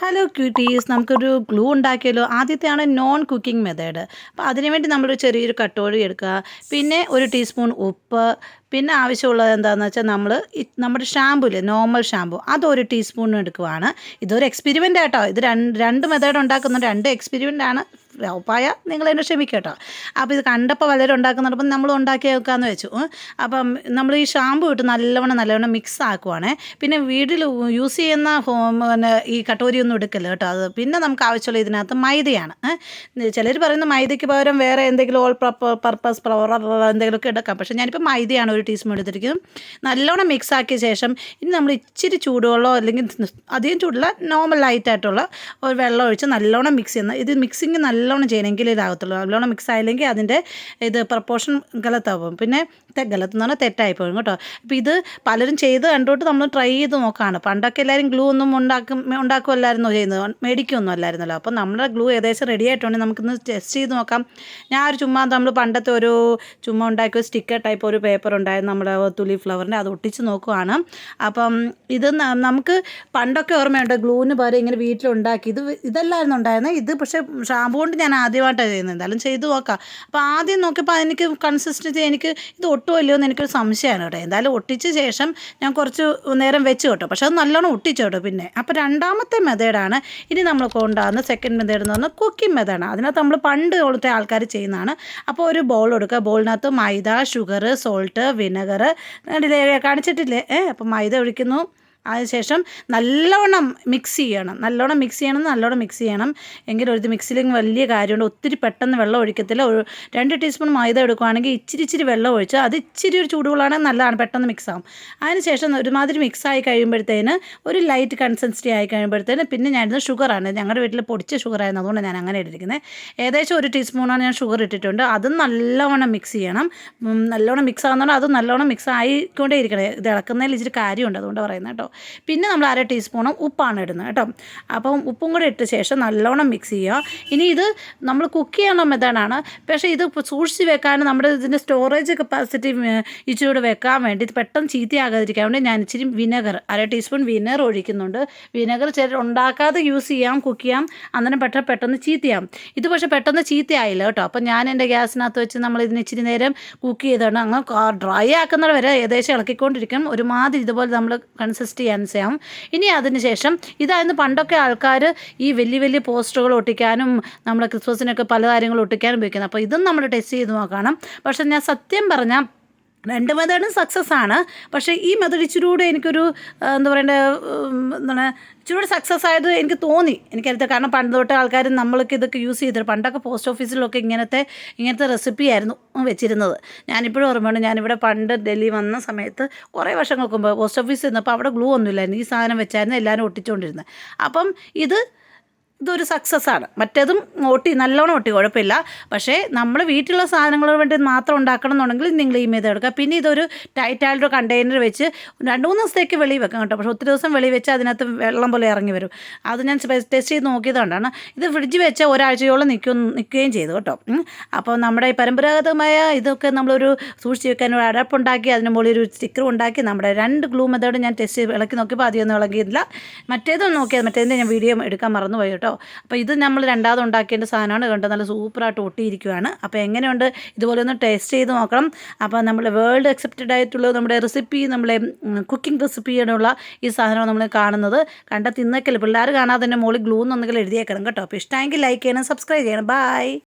Hello cuties നമുക്കൊരു glue ഉണ്ടാക്കിയല്ലോ. ആദ്യത്തെയാണ് നോൺ കുക്കിംഗ് മെത്തേഡ് അപ്പോൾ അതിനുവേണ്ടി നമ്മളൊരു ചെറിയൊരു കട്ടോഴി എടുക്കുക. പിന്നെ ഒരു ടീസ്പൂൺ ഉപ്പ്. പിന്നെ ആവശ്യമുള്ളത് എന്താണെന്ന് വെച്ചാൽ നമ്മൾ നമ്മുടെ ഷാമ്പു ഇല്ലേ നോർമൽ ഷാമ്പു അതൊരു ടീസ്പൂൺ എടുക്കുവാണ്. ഇതൊരു എക്സ്പെരിമെന്റ് ആട്ടോ. ഇത് രണ്ട് രണ്ട് മെത്തേഡ് ഉണ്ടാക്കുന്ന രണ്ട് എക്സ്പെരിമെന്റ് ആണ്. ഉപ്പായ നിങ്ങൾ എന്നെ ക്ഷമിക്കട്ടോ. കേട്ടോ അപ്പോൾ ഇത് കണ്ടപ്പോൾ പലരും ഉണ്ടാക്കുന്നുണ്ടപ്പം നമ്മൾ ഉണ്ടാക്കി വെക്കാമെന്ന് വെച്ചു. അപ്പം നമ്മൾ ഈ ഷാമ്പു ഇട്ട് നല്ലവണ്ണം നല്ലവണ്ണം മിക്സ് ആക്കുവാണേ. പിന്നെ വീട്ടിൽ യൂസ് ചെയ്യുന്ന ഹോം പിന്നെ ഈ കട്ടോരിയൊന്നും എടുക്കല്ല കേട്ടോ അത്. പിന്നെ നമുക്ക് ആവശ്യമുള്ള ഇതിനകത്ത് മൈദയാണ്. ചിലർ പറയുന്ന മൈദയ്ക്ക് പകരം വേറെ എന്തെങ്കിലും ഓൾ പർപ്പസ് ഫ്ലവർ എന്തെങ്കിലുമൊക്കെ എടുക്കാം. പക്ഷേ ഞാനിപ്പോൾ മൈദയാണ് ഒരു ടീസ്പൂൺ എടുത്തിരിക്കുന്നത്. നല്ലവണ്ണം മിക്സ് ആക്കിയ ശേഷം ഇനി നമ്മൾ ഇച്ചിരി ചൂടുവെള്ളമോ അല്ലെങ്കിൽ അധികം ചൂടുള്ള നോർമൽ ലൈറ്റായിട്ടുള്ള ഒരു വെള്ളം ഒഴിച്ച് നല്ലവണ്ണം മിക്സ് ചെയ്യുന്ന ഇത് മിക്സിങ് നല്ലോണം ചെയ്യണമെങ്കിൽ ഇതാകത്തുള്ളൂ. നല്ലോണം മിക്സ് ആയില്ലെങ്കിൽ അതിന്റെ ഇത് പ്രപ്പോർഷൻ ഗലത്താവും. പിന്നെ ഗലത്ത് എന്ന് പറഞ്ഞാൽ തെറ്റായി പോകും കേട്ടോ. അപ്പോൾ ഇത് പലരും ചെയ്ത് കണ്ടോട്ട് നമ്മൾ ട്രൈ ചെയ്ത് നോക്കുകയാണ് പണ്ടൊക്കെ എല്ലാവരും ഗ്ലൂ ഒന്നും ഉണ്ടാക്കും ഉണ്ടാക്കുമല്ലായിരുന്നു ചെയ്യുന്നത്. മേടിക്കുമൊന്നും അല്ലായിരുന്നല്ലോ. അപ്പോൾ നമ്മുടെ ഗ്ലൂ ഏകദേശം റെഡി ആയിട്ടുണ്ടെങ്കിൽ നമുക്കിന്ന് ടെസ്റ്റ് ചെയ്ത് നോക്കാം. ഞാൻ ഒരു ചുമ്മാ നമ്മൾ പണ്ടത്തെ ഒരു ചുമ്മാ ഉണ്ടാക്കിയ സ്റ്റിക്കർ ടൈപ്പ് ഒരു പേപ്പർ ഉണ്ടായിരുന്നു നമ്മുടെ തുലി ഫ്ലവറിന്റെ അത് ഒട്ടിച്ച് നോക്കുവാണ്. അപ്പം ഇത് നമുക്ക് പണ്ടൊക്കെ ഓർമ്മയുണ്ട് ഗ്ലൂവിന് പകരം ഇങ്ങനെ വീട്ടിലുണ്ടാക്കി. ഇത് ഇതല്ലായിരുന്നു ഉണ്ടായിരുന്നത് ഇത് പക്ഷേ ഷാമ്പു കൊണ്ട് ഞാൻ ആദ്യമായിട്ടാണ് ചെയ്യുന്നത്. എന്തായാലും ചെയ്ത് നോക്കാം. അപ്പോൾ ആദ്യം നോക്കിയപ്പോൾ എനിക്ക് കൺസിസ്റ്റൻസി എനിക്ക് ഇത് ഒട്ടുമല്ലോ എന്ന് എനിക്കൊരു സംശയമാണ് കേട്ടോ. എന്തായാലും ഒട്ടിച്ച ശേഷം ഞാൻ കുറച്ച് നേരം വെച്ച് കേട്ടോ. പക്ഷെ അത് നല്ലോണം ഒട്ടിച്ചു കേട്ടോ പിന്നെ. അപ്പോൾ രണ്ടാമത്തെ മെത്തേഡാണ് ഇനി നമ്മൾ കൊണ്ടുവന്ന സെക്കൻഡ് മെത്തേഡ് എന്ന് പറഞ്ഞാൽ കുക്കിംഗ് മെത്തേഡാണ് അതിനകത്ത് നമ്മൾ പണ്ട് പോലത്തെ ആൾക്കാർ ചെയ്യുന്നതാണ്. അപ്പോൾ ഒരു ബോൾ എടുക്കുക. ബോളിനകത്ത് മൈദ ഷുഗർ സോൾട്ട് വിനെഗർ കാണിച്ചിട്ടില്ലേ? ഏ? അപ്പോൾ മൈദ ഒഴിക്കുന്നു. അതിനുശേഷം നല്ലവണ്ണം മിക്സ് ചെയ്യണം. നല്ലോണം മിക്സ് ചെയ്യണം നല്ലോണം മിക്സ് ചെയ്യണം. എങ്കിൽ ഒരു മിക്സിയിൽ വലിയ കാര്യമുണ്ട്. ഒത്തിരി പെട്ടെന്ന് വെള്ളം ഒഴിക്കത്തില്ല. ഒരു രണ്ട് ടീസ്പൂൺ മൈദ എടുക്കുകയാണെങ്കിൽ ഇച്ചിരി ഇച്ചിരി വെള്ളം ഒഴിച്ച് അത് ഇച്ചിരി ഒരു ചൂടുകളാണെങ്കിൽ നല്ലതാണ്. പെട്ടെന്ന് മിക്സ് ആവും. അതിനുശേഷം ഒരുമാതിരി മിക്സ് ആയി കഴിയുമ്പോഴത്തേന് ഒരു ലൈറ്റ് കൺസിസ്റ്റൻസി ആയി കഴിയുമ്പോഴത്തേന് പിന്നെ ഞാനിത് ഷുഗറാണ് ഞങ്ങളുടെ വീട്ടിൽ പൊടിച്ച ഷുഗറായിരുന്നു അതുകൊണ്ട് ഞാൻ അങ്ങനെ ഇട്ടിരിക്കുന്നത്. ഏകദേശം ഒരു ടീസ്പൂണാണ് ഞാൻ ഷുഗർ ഇട്ടിട്ടുണ്ട്. അത് നല്ലവണ്ണം മിക്സ് ചെയ്യണം. നല്ലോണം മിക്സ് ആകുന്നതുകൊണ്ട് അത് നല്ലോണം മിക്സ് ആയിക്കൊണ്ടേ ഇരിക്കണേ ഇത് ഇളക്കുന്നതിൽ ഇച്ചിരി കാര്യമുണ്ട്. അതുകൊണ്ട് പറയുന്നത് കേട്ടോ. പിന്നെ നമ്മൾ അര ടീസ്പൂണും ഉപ്പാണ് ഇടുന്നത് കേട്ടോ. അപ്പം ഉപ്പും കൂടെ ഇട്ട ശേഷം നല്ലോണം മിക്സ് ചെയ്യുക. ഇനി ഇത് നമ്മൾ കുക്ക് ചെയ്യാനുള്ള മെത്തേഡാണ്. പക്ഷേ ഇത് സൂക്ഷിച്ച് വെക്കാൻ നമ്മുടെ ഇതിന്റെ സ്റ്റോറേജ് കപ്പാസിറ്റി ഇച്ചിരി വെക്കാൻ വേണ്ടി പെട്ടെന്ന് ചീത്തയാകാതിരിക്കാൻ വേണ്ടി ഞാൻ ഇച്ചിരി വിനെഗർ അര ടീസ്പൂൺ വിനെഗർ ഒഴിക്കുന്നുണ്ട്. വിനെഗർ ചില ഉണ്ടാക്കാതെ യൂസ് ചെയ്യാം കുക്ക് ചെയ്യാം. അന്നേരം പെട്ടെന്ന് പെട്ടെന്ന് ചീത്തയാം ഇത് പക്ഷേ പെട്ടെന്ന് ചീത്തയായില്ല കേട്ടോ. അപ്പം ഞാൻ എന്റെ ഗ്യാസിനകത്ത് വെച്ച് നമ്മൾ ഇതിന് ഇച്ചിരി നേരം കുക്ക് ചെയ്തോണ്ട് അങ്ങ് ഡ്രൈ ആക്കുന്നത് വരെ ഏകദേശം ഇളക്കിക്കൊണ്ടിരിക്കും. ഒരുമാതിരി ഇതുപോലെ നമ്മൾ കൺസിസ്റ്റ് ചെയ്യാൻ ചെയ്യാം ഇനി അതിന് ശേഷം ഇതായിരുന്നു പണ്ടൊക്കെ ആൾക്കാർ ഈ വലിയ വലിയ പോസ്റ്ററുകൾ ഒട്ടിക്കാനും നമ്മുടെ ക്രിസ്മസിനൊക്കെ പല കാര്യങ്ങൾ ഒട്ടിക്കാനും ഉപയോഗിക്കുന്നത്. അപ്പോൾ ഇതും നമ്മൾ ടെസ്റ്റ് ചെയ്ത് നോക്കണം. പക്ഷേ ഞാൻ സത്യം പറഞ്ഞാൽ രണ്ട് മെത്തേഡും സക്സസ് ആണ്. പക്ഷേ ഈ മെത്തേഡ് ഇച്ചിരി കൂടെ എനിക്കൊരു എന്താ പറയണ്ടേ എന്താണ് ഇച്ചിരി കൂടെ സക്സസ് ആയത് എനിക്ക് തോന്നി. എനിക്കറിയത്തില്ല. കാരണം പണ്ട് തൊട്ട് ആൾക്കാർ നമ്മൾക്ക് ഇതൊക്കെ യൂസ് ചെയ്തിട്ട് പണ്ടൊക്കെ പോസ്റ്റ് ഓഫീസിലൊക്കെ ഇങ്ങനത്തെ ഇങ്ങനത്തെ റെസിപ്പി ആയിരുന്നു വെച്ചിരുന്നത്. ഞാനിപ്പോഴും ഓർമ്മയുണ്ട്. ഞാനിവിടെ പണ്ട് ഡൽഹി വന്ന സമയത്ത് കുറേ വർഷങ്ങൾക്ക് മുമ്പ് പോസ്റ്റ് ഓഫീസിൽ നിന്നപ്പോൾ അവിടെ ഗ്ലൂ ഒന്നുമില്ലായിരുന്നു. ഈ സാധനം വെച്ചായിരുന്നു എല്ലാവരും ഒട്ടിച്ചുകൊണ്ടിരുന്നത്. അപ്പം ഇത് ഇതൊരു സക്സസ് ആണ്. മറ്റേതും ഓട്ടി നല്ലോണം ഓട്ടി കുഴപ്പമില്ല. പക്ഷേ നമ്മൾ വീട്ടിലുള്ള സാധനങ്ങൾ വേണ്ടി മാത്രം ഉണ്ടാക്കണം എന്നുണ്ടെങ്കിൽ നിങ്ങൾ ഈ മെയ്ത് എടുക്കുക. പിന്നെ ഇതൊരു ടൈറ്റായിട്ടൊരു കണ്ടെയ്നർ വെച്ച് രണ്ട് മൂന്ന് ദിവസത്തേക്ക് വെളിയിൽ വെക്കാം കേട്ടോ. പക്ഷേ ഒത്തിരി ദിവസം വെളിയിൽ വെച്ച് അതിനകത്ത് വെള്ളം പോലെ ഇറങ്ങി വരും. അത് ഞാൻ ടെസ്റ്റ് ചെയ്ത് നോക്കിയതുകൊണ്ടാണ്. ഇത് ഫ്രിഡ്ജ് വെച്ച ഒരാഴ്ചയോളം നിൽക്കും നിൽക്കുകയും ചെയ്തു കേട്ടോ. അപ്പോൾ നമ്മുടെ ഈ പരമ്പരാഗതമായ ഇതൊക്കെ നമ്മളൊരു സൂക്ഷിച്ച് വെക്കാൻ ഒരു അടപ്പുണ്ടാക്കി അതിന് മുകളിൽ ഒരു സ്റ്റിക്കർ ഉണ്ടാക്കി നമ്മുടെ രണ്ട് ഗ്ലൂ മെത്തേഡ് ഞാൻ ടെസ്റ്റ് ചെയ്ത് ഇളക്കി നോക്കിയപ്പോൾ അധികമൊന്നും ഇളകിയില്ല മറ്റേതും നോക്കിയത് മറ്റേതിന്റെ ഞാൻ വീഡിയോ എടുക്കാൻ മറന്നുപോയി കേട്ടോ. അപ്പോൾ ഇത് നമ്മൾ രണ്ടാമത് ഉണ്ടാക്കേണ്ട സാധനമാണ് കണ്ടോ? നല്ല സൂപ്പറായിട്ട് ഒട്ടിയിരിക്കുകയാണ് അപ്പോൾ എങ്ങനെയുണ്ട്? ഇതുപോലെ ഒന്ന് ടേസ്റ്റ് ചെയ്ത് നോക്കണം. അപ്പോൾ നമ്മൾ വേൾഡ് അക്സെപ്റ്റഡ് ആയിട്ടുള്ള നമ്മുടെ റെസിപ്പി നമ്മളെ കുക്കിംഗ് റെസിപ്പിയുള്ള ഈ സാധനമാണ് നമ്മൾ കാണുന്നത്. കണ്ട തിന്നക്കൽ പിള്ളേർ കാണാതെ തന്നെ മുകളിൽ ഗ്ലൂ എന്നൊന്നെങ്കിലും എഴുതിയേക്കണം കേട്ടോ. അപ്പോൾ ഇഷ്ടമെങ്കിൽ ലൈക്ക് ചെയ്യണം സബ്സ്ക്രൈബ് ചെയ്യണം. ബൈ